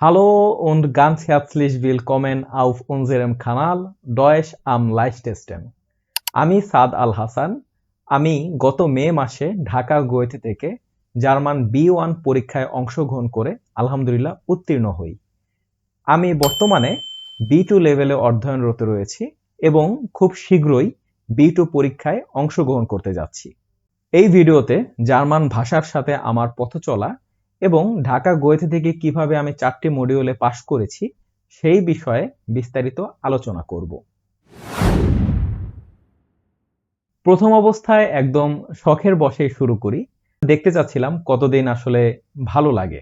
Hallo und ganz herzlich willkommen auf unserem Kanal Deutsch am leichtesten. আমি সাদ আল হাসান আমি গত মে মাসে ঢাকা, গোয়েতে থেকে জার্মান বি ওয়ান পরীক্ষায় অংশগ্রহণ করে আলহামদুলিল্লাহ উত্তীর্ণ হই। আমি বর্তমানে বি টু লেভেলে অধ্যয়নরত রয়েছি এবং খুব শীঘ্রই বি টু পরীক্ষায় অংশগ্রহণ করতে যাচ্ছি। এই ভিডিওতে জার্মান ভাষার সাথে আমার পথ চলা এবং ঢাকা গোয়েতে থেকে কীভাবে আমি চারটি মডিউলে পাশ করেছি, সেই বিষয়ে বিস্তারিত আলোচনা করব। প্রথম অবস্থায় একদম শখের বসেই শুরু করি। দেখতে চাচ্ছিলাম কতদিন আসলে ভালো লাগে।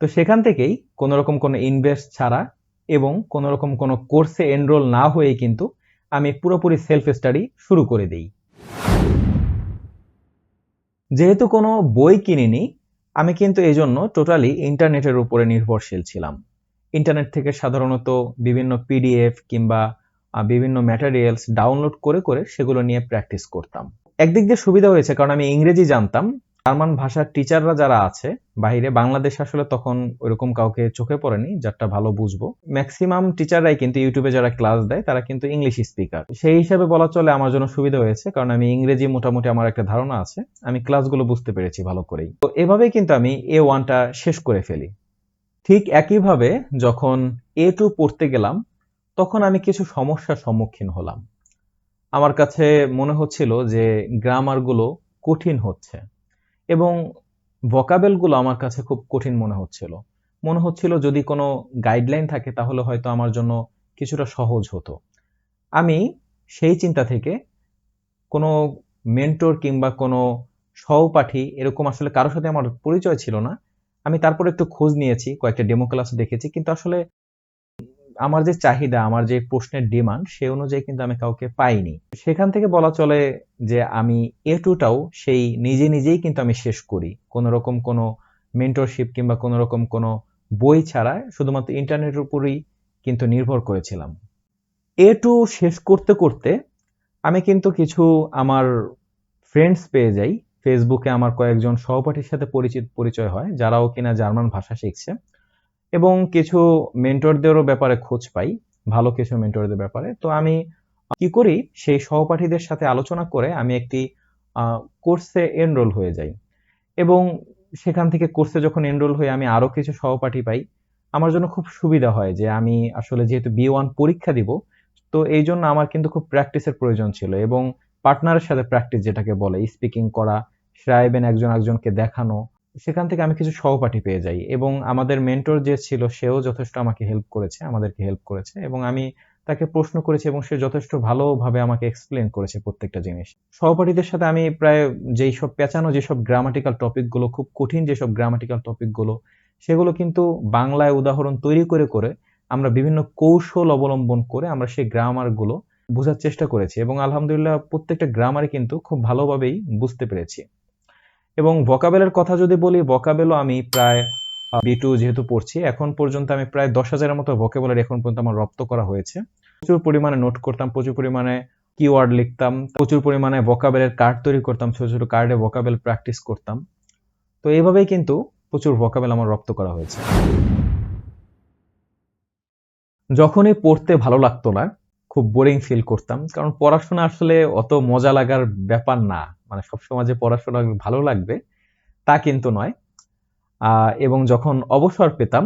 তো সেখান থেকেই কোনো রকম কোনো ইনভেস্ট ছাড়া এবং কোনো রকম কোনো কোর্সে এনরোল না হয়ে কিন্তু আমি পুরোপুরি সেলফ স্টাডি শুরু করে দিই। যেহেতু কোনো বই কিনিনি আমি কিন্তু এই জন্য টোটালি ইন্টারনেটের উপরে নির্ভরশীল ছিলাম। ইন্টারনেট থেকে সাধারণত বিভিন্ন পিডিএফ কিংবা বিভিন্ন ম্যাটেরিয়ালস ডাউনলোড করে করে সেগুলো নিয়ে প্র্যাকটিস করতাম। একদিক দিয়ে সুবিধা হয়েছে, কারণ আমি ইংরেজি জানতাম জার্মান ভাষার টিচাররা যারা আছে, বাহিরে বাংলাদেশ আসলে তখন ওইরকম কাউকে চোখে পড়েনি, যারটা ভালো বুঝব। ম্যাক্সিমাম টিচাররাই কিন্তু ইউটিউবে যারা ক্লাস দেয়, তারা কিন্তু ইংলিশ স্পিকার সেই হিসাবে বলা চলে আমার জন্য সুবিধা হয়েছে, কারণ আমি ইংরেজি মোটামুটি আমার একটা ধারণা আছে। আমি ক্লাসগুলো বুঝতে পেরেছি ভালো করেই। তো এভাবেই কিন্তু আমি এ ওয়ানটা শেষ করে ফেলি। ঠিক একইভাবে যখন এ টু পড়তে গেলাম, তখন আমি কিছু সমস্যার সম্মুখীন হলাম। আমার কাছে মনে হচ্ছিল যে গ্রামারগুলো কঠিন হচ্ছে। এবং ভোকাবেলগুলো আমার কাছে খুব কঠিন মনে হচ্ছিল। মনে হচ্ছিল যদি কোনো গাইডলাইন থাকে তাহলে হয়তো আমার জন্য কিছুটা সহজ হতো। আমি সেই চিন্তা থেকে কোনো মেন্টর কিংবা কোনো সহপাঠী এরকম আসলে কারোর সাথে আমার পরিচয় ছিল না। আমি তারপর একটু খোঁজ নিয়েছি, কয়েকটা ডেমো ক্লাস দেখেছি, কিন্তু আসলে আমার যে চাহিদা, আমার যে প্রশ্নের ডিমান্ড, সে অনুযায়ী কিন্তু আমি কাউকে পাইনি। সেখান থেকে বলা চলে যে আমি এ টুটাও সেই নিজে নিজেই কিন্তু আমি শেষ করি। কোন রকম কোনো মেন্টরশিপ কিংবা কোন রকম কোনো বই ছাড়া শুধুমাত্র ইন্টারনেটের উপরেই কিন্তু নির্ভর করেছিলাম। এ টু শেষ করতে করতে আমি কিন্তু কিছু আমার ফ্রেন্ডস পেয়ে যাই। ফেসবুকে আমার কয়েকজন সহপাঠীর সাথে পরিচিত, পরিচয় হয়, যারাও কিনা জার্মান ভাষা শিখছে। এবং কিছু মেন্টরদেরও ব্যাপারে খোঁজ পাই, ভালো কিছু মেন্টরদের ব্যাপারে। তো আমি কি করি, সেই সহপাঠীদের সাথে আলোচনা করে আমি একটি কোর্সে এনরোল হয়ে যাই। এবং সেখান থেকে কোর্সে যখন এনরোল হয়ে আমি আরও কিছু সহপাঠী পাই, আমার জন্য খুব সুবিধা হয় যে আমি আসলে যেহেতু বি ওয়ান পরীক্ষা দিব, তো এই জন্য আমার কিন্তু খুব প্র্যাকটিসের প্রয়োজন ছিল এবং পার্টনারের সাথে প্র্যাকটিস যেটাকে বলে স্পিকিং করা শ্রাইবেন একজন একজনকে দেখানো সেখান থেকে আমি কিছু সহপাঠী পেয়ে যাই এবং আমাদের মেন্টর যে ছিল, সেও যথেষ্ট আমাকে হেল্প করেছে, আমাদেরকে হেল্প করেছে এবং আমি তাকে প্রশ্ন করেছি এবং সে যথেষ্ট ভালোভাবে আমাকে এক্সপ্লেন করেছে প্রত্যেকটা জিনিস। সহপাঠীদের সাথে আমি প্রায় যেই সব পেঁচানো যেসব গ্রামাটিক্যাল টপিকগুলো খুব কঠিন যেসব গ্রামাটিক্যাল টপিকগুলো সেগুলো কিন্তু বাংলায় উদাহরণ তৈরি করে করে আমরা বিভিন্ন কৌশল অবলম্বন করে আমরা সেই গ্রামারগুলো বোঝার চেষ্টা করেছি এবং আলহামদুলিল্লাহ প্রত্যেকটা গ্রামারে কিন্তু খুব ভালোভাবেই বুঝতে পেরেছি। এবং ভোকাবেলের কথা যদি বলি ভোকাবেলও আমি প্রায় বি টু যেহেতু পড়ছি, এখন পর্যন্ত আমি প্রায় দশ হাজারের মতো ভোকাবেলার এখন পর্যন্ত আমার রপ্ত করা হয়েছে। প্রচুর পরিমাণে নোট করতাম, প্রচুর পরিমাণে কিওয়ার্ড লিখতাম, প্রচুর পরিমাণে ভোকাবেলের কার্ড তৈরি করতাম, ছোট ছোট কার্ডে ভোকাবেল প্র্যাকটিস করতাম। তো এইভাবেই কিন্তু প্রচুর ভোকাবেল আমার রপ্ত করা হয়েছে। যখনই পড়তে ভালো লাগতো না, খুব বোরিং ফিল করতাম, কারণ পড়াশোনা আসলে অত মজা লাগার ব্যাপার না। মানে সবসময় যে পড়াশোনা ভালো লাগবে, তা কিন্তু নয়। এবং যখন অবসর পেতাম,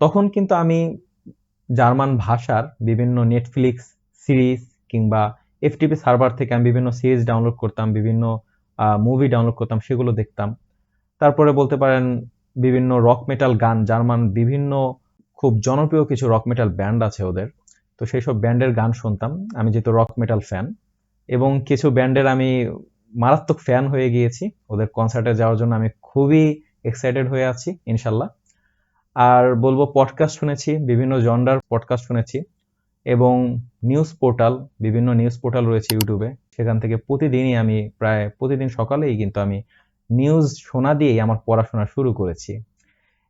তখন কিন্তু আমি জার্মান ভাষার বিভিন্ন নেটফ্লিক্স সিরিজ কিংবা এফটিপি সার্ভার থেকে আমি বিভিন্ন সিরিজ ডাউনলোড করতাম, বিভিন্ন মুভি ডাউনলোড করতাম, সেগুলো দেখতাম। তারপরে বলতে পারেন বিভিন্ন রক মেটাল গান, জার্মান বিভিন্ন খুব জনপ্রিয় কিছু রক মেটাল ব্যান্ড আছে ওদের। তো সেই সব ব্যান্ডের গান শুনতাম। আমি যেহেতু রক মেটাল ফ্যান এবং কিছু ব্যান্ডের আমি মারাত্মক ফ্যান হয়ে গিয়েছি। ওদের কনসার্টে যাওয়ার জন্য আমি খুবই এক্সাইটেড হয়ে আছি, ইনশাল্লাহ। আর বলব পডকাস্ট শুনেছি, বিভিন্ন জন্ডার পডকাস্ট শুনেছি এবং নিউজ পোর্টাল বিভিন্ন নিউজ পোর্টাল রয়েছে ইউটিউবে সেখান থেকে প্রতিদিনই আমি প্রায়, প্রতিদিন সকালেই কিন্তু আমি নিউজ শোনা দিয়েই আমার পড়াশোনা শুরু করেছি।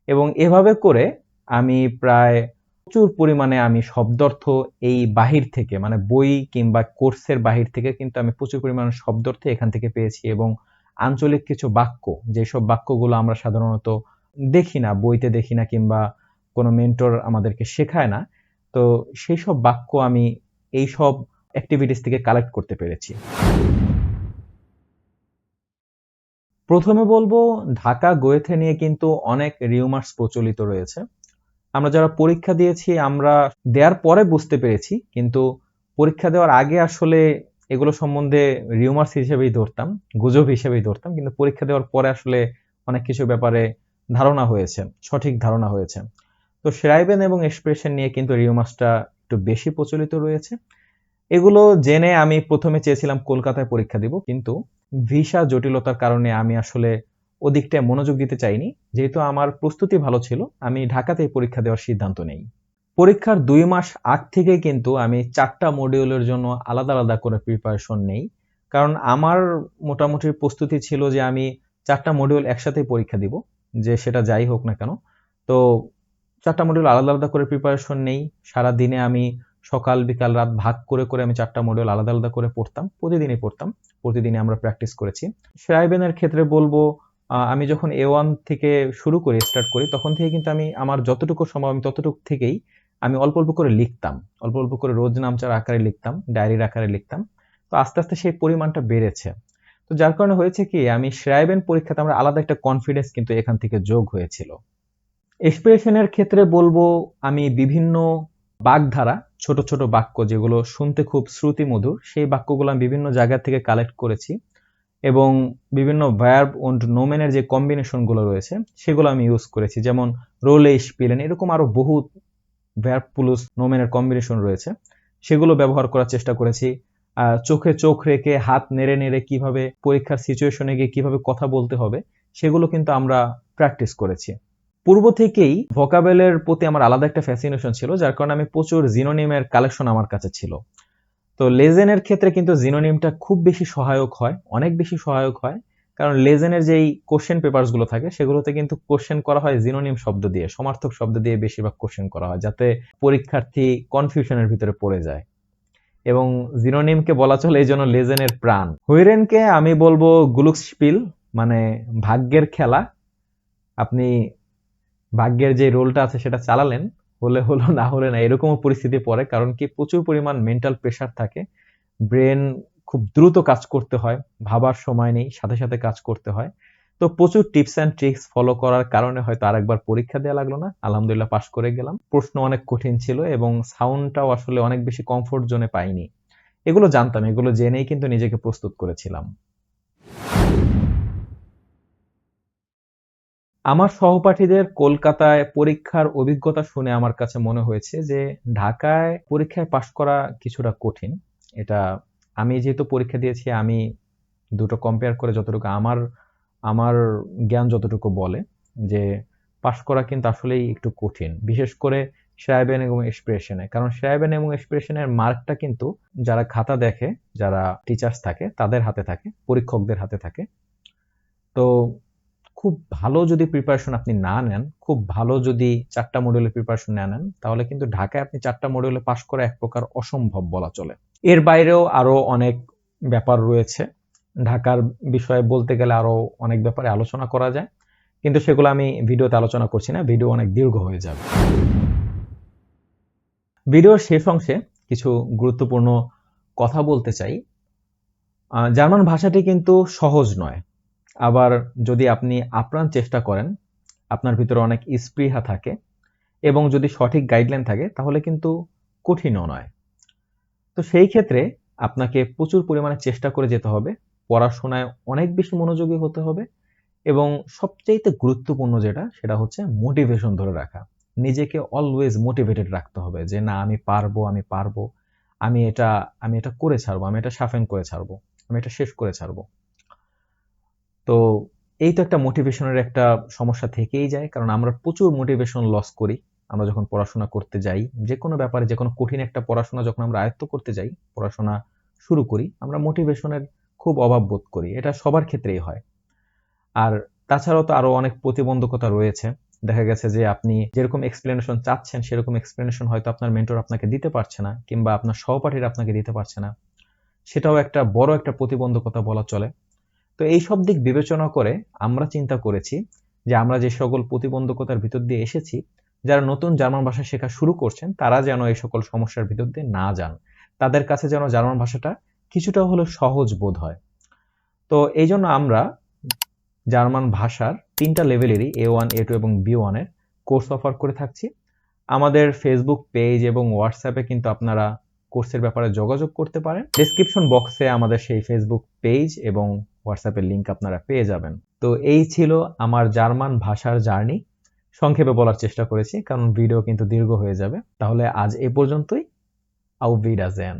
এবং এভাবে করে আমি প্রায় প্রচুর পরিমাণে আমি শব্দার্থ এই বাহির থেকে মানে বই কিংবা কোর্সের বাহির থেকে কিন্তু আমি প্রচুর পরিমাণে শব্দার্থ এখান থেকে পেয়েছি এবং আঞ্চলিক কিছু বাক্য, যেসব বাক্যগুলো আমরা সাধারণত দেখি না, বইতে দেখি না কিংবা কোনো মেন্টর আমাদেরকে শেখায় না, তো সেই সব বাক্য আমি এই সব অ্যাক্টিভিটিস থেকে কালেক্ট করতে পেরেছি। প্রথমে বলব, ঢাকা, গোয়েথে নিয়ে কিন্তু অনেক রিউমার্স প্রচলিত রয়েছে। আমরা যারা পরীক্ষা দিয়েছি, আমরা দেওয়ার পরে বুঝতে পেরেছি, কিন্তু পরীক্ষা দেওয়ার আগে আসলে এগুলো সম্বন্ধে রিউমার্স হিসেবেই ধরতাম, গুজব হিসেবেই ধরতাম, কিন্তু পরীক্ষা দেওয়ার পরে আসলে অনেক কিছু ব্যাপারে ধারণা হয়েছে, সঠিক ধারণা হয়েছে। তো সেরাইবেন এবং এক্সপ্রেশন নিয়ে কিন্তু রিউমার্সটা একটু বেশি প্রচলিত রয়েছে। এগুলো জেনে আমি প্রথমে চেয়েছিলাম কলকাতায় পরীক্ষা দিব, কিন্তু ভিসা জটিলতার কারণে আমি আসলে ওদিকটায় মনোযোগ দিতে চাইনি। যেহেতু আমার প্রস্তুতি ভালো ছিল, আমি ঢাকাতেই পরীক্ষা দেওয়ার সিদ্ধান্ত নেই। পরীক্ষার দুই মাস আগ থেকে কিন্তু আমি চারটা মডিউলের জন্য আলাদা আলাদা করে প্রিপারেশন নেই। কারণ আমার মোটামুটি প্রস্তুতি ছিল যে আমি চারটা মডিউল একসাথে পরীক্ষা দিব, যে সেটা যাই হোক না কেন। তো চারটা মডিউল আলাদা আলাদা করে প্রিপারেশন নেই। সারা দিনে আমি সকাল, বিকাল, রাত ভাগ করে করে আমি চারটা মডিউল আলাদা আলাদা করে পড়তাম। প্রতিদিনই পড়তাম, প্রতিদিনই আমরা প্র্যাকটিস করেছি। শ্রাইবেনের ক্ষেত্রে বলব আমি যখন এ ওয়ান থেকে শুরু করি স্টার্ট করি, তখন থেকে কিন্তু আমি আমার যতটুকু সম্ভব আমি ততটুকু থেকেই আমি অল্প অল্প করে লিখতাম। অল্প অল্প করে রোজ নামচার আকারে লিখতাম ডায়েরির আকারে লিখতাম। তো আস্তে আস্তে সেই পরিমাণটা বেড়েছে। তো যার কারণে হয়েছে কি, আমি শ্রাইবেন পরীক্ষাতে আমার আলাদা একটা কনফিডেন্স কিন্তু এখান থেকে যোগ হয়েছিল। এক্সপ্রেশনের ক্ষেত্রে বলব, আমি বিভিন্ন বাগধারা, ছোট ছোট বাক্য যেগুলো শুনতে খুব শ্রুতিমধুর, সেই বাক্যগুলো আমি বিভিন্ন জায়গা থেকে কালেক্ট করেছি। এবং বিভিন্ন ভায়ার্ব ওন্ড নোমেনের যে কম্বিনেশনগুলো রয়েছে, সেগুলো আমি ইউজ করেছি। যেমন রোলে স্পিলেন এরকম আরও বহু ভায়ার্ব পুলুস নোমেনের কম্বিনেশন রয়েছে। সেগুলো ব্যবহার করার চেষ্টা করেছি। চোখে চোখ রেখে, হাত নেড়ে নেড়ে কীভাবে পরীক্ষার সিচুয়েশনে গিয়ে কীভাবে কথা বলতে হবে, সেগুলো কিন্তু আমরা প্র্যাকটিস করেছি। পূর্ব থেকেই ভোকাবেলের প্রতি আমার আলাদা একটা ফ্যাসিনেশন ছিল, যার কারণে আমি প্রচুর জিনোনিমের কালেকশন আমার কাছে ছিল। তো লেজেনের ক্ষেত্রে কিন্তু জিনোনিমটা খুব বেশি সহায়ক হয়, অনেক বেশি সহায়ক হয়। কারণ লেজেনের যেই কোশ্চেন পেপারসগুলো থাকে, সেগুলোতে কিন্তু কোশ্চেন করা হয় জিনোনিম শব্দ দিয়ে, সমার্থক শব্দ দিয়ে বেশিরভাগ কোশ্চেন করা হয়, যাতে পরীক্ষার্থী কনফিউশনের ভিতরে পড়ে যায়। এবং জিনোনিমকে বলা চলে এই জন্য লেজেনের প্রাণ। হুইরেনকে আমি বলব গুলুকস্পিল মানে ভাগ্যের খেলা। আপনি ভাগ্যের যে রোলটা আছে সেটা চালালেন হলে হলো, না হলে না, এরকমও পরিস্থিতি পড়ে। কারণ কি? প্রচুর পরিমাণ মেন্টাল প্রেশার থাকে। ব্রেন খুব দ্রুত কাজ করতে হয়, ভাবার সময় নেই, সাথে সাথে কাজ করতে হয়। তো প্রচুর টিপস অ্যান্ড ট্রিক্স ফলো করার কারণে হয়তো আর একবার পরীক্ষা দেওয়া লাগল না। আলহামদুলিল্লাহ পাশ করে গেলাম। প্রশ্ন অনেক কঠিন ছিল এবং সাউন্ডটাও আসলে অনেক বেশি কমফোর্ট জোনে পাইনি। এগুলো জানতাম, এগুলো জেনেই কিন্তু নিজেকে প্রস্তুত করেছিলাম। আমার সহপাঠীদের কলকাতায় পরীক্ষার অভিজ্ঞতা শুনে আমার কাছে মনে হয়েছে যে ঢাকায় পরীক্ষায় পাশ করা কিছুটা কঠিন। এটা আমি যেহেতু পরীক্ষা দিয়েছি, আমি দুটো কম্পেয়ার করে যতটুকু আমার আমার জ্ঞান যতটুকু বলে যে পাশ করা কিন্তু আসলেই একটু কঠিন, বিশেষ করে শ্রাইবেন এবং এক্সপ্রেশনে কারণ শ্রাইবেন এবং এক্সপ্রেশনের মার্কটা কিন্তু যারা খাতা দেখে, যারা টিচার্স থাকে, তাদের হাতে থাকে, পরীক্ষকদের হাতে থাকে। তো খুব ভালো যদি প্রিপারেশন আপনি না নেন, খুব ভালো যদি চারটা মডিউলের প্রিপারেশন না নেন, তাহলে কিন্তু ঢাকায় আপনি চারটা মডিউলে পাশ করা এক প্রকার অসম্ভব বলা চলে। এর বাইরেও আরও অনেক ব্যাপার রয়েছে। ঢাকার বিষয়ে বলতে গেলে আরও অনেক ব্যাপারে আলোচনা করা যায়, কিন্তু সেগুলো আমি ভিডিওতে আলোচনা করছি না, ভিডিও অনেক দীর্ঘ হয়ে যাবে। ভিডিওর শেষ অংশে কিছু গুরুত্বপূর্ণ কথা বলতে চাই। জার্মান ভাষাটি কিন্তু সহজ নয়। আবার যদি আপনি আপ্রাণ চেষ্টা করেন, আপনার ভিতরে অনেক স্পৃহা থাকে এবং যদি সঠিক গাইডলাইন থাকে, তাহলে কিন্তু কঠিনও নয়। তো সেই ক্ষেত্রে আপনাকে প্রচুর পরিমাণে চেষ্টা করে যেতে হবে, পড়াশোনায় অনেক বেশি মনোযোগী হতে হবে এবং সবচাইতে গুরুত্বপূর্ণ যেটা, সেটা হচ্ছে মোটিভেশন ধরে রাখা। নিজেকে অলওয়েজ মোটিভেটেড রাখতে হবে যে, না, আমি পারব আমি পারব। আমি এটা আমি এটা করে ছাড়বো, আমি এটা সাফেন করে ছাড়বো, আমি এটা শেষ করে ছাড়বো। তো এই তো একটা মোটিভেশনের একটা সমস্যা থেকেই যায়, কারণ আমরা প্রচুর মোটিভেশন লস করি। আমরা যখন পড়াশোনা করতে যাই, যে কোনো ব্যাপারে, যে কোনো কঠিন একটা পড়াশোনা যখন আমরা আয়ত্ত করতে যাই, পড়াশোনা শুরু করি, আমরা মোটিভেশনের খুব অভাব বোধ করি। এটা সবার ক্ষেত্রেই হয়। আর তাছাড়াও তো আরও অনেক প্রতিবন্ধকতা রয়েছে। দেখা গেছে যে আপনি যেরকম এক্সপ্লেনেশন চাচ্ছেন, সেরকম এক্সপ্লেনেশন হয়তো আপনার মেন্টর আপনাকে দিতে পারছে না, কিংবা আপনার সহপাঠীরা আপনাকে দিতে পারছে না। সেটাও একটা বড় একটা প্রতিবন্ধকতা বলা চলে। তো এই সব দিক বিবেচনা করে আমরা চিন্তা করেছি যে আমরা যে সকল প্রতিবন্ধকতার ভিতর দিয়ে এসেছি, যারা নতুন জার্মান ভাষা শেখা শুরু করছেন, তারা যেন এই সকল সমস্যার ভিতর দিয়ে না যান। তাদের কাছে যেন জার্মান ভাষাটা কিছুটা হলেও সহজ বোধ হয়। তো এই জন্য আমরা জার্মান ভাষার তিনটা লেভেলেরই এ ওয়ান এ টু এবং বি ওয়ানের কোর্স অফার করে থাকছি। আমাদের ফেসবুক পেজ এবং হোয়াটসঅ্যাপে কিন্তু আপনারা কোর্সের ব্যাপারে যোগাযোগ করতে পারেন। ডেসক্রিপশন বক্সে আমাদের সেই ফেসবুক পেজ এবং হোয়াটসঅ্যাপের লিঙ্ক আপনারা পেয়ে যাবেন। তো এই ছিল আমার জার্মান ভাষার জার্নি। সংক্ষেপে বলার চেষ্টা করেছি, কারণ ভিডিও কিন্তু দীর্ঘ হয়ে যাবে। তাহলে আজ এ পর্যন্তই। আউ ভিডাজেন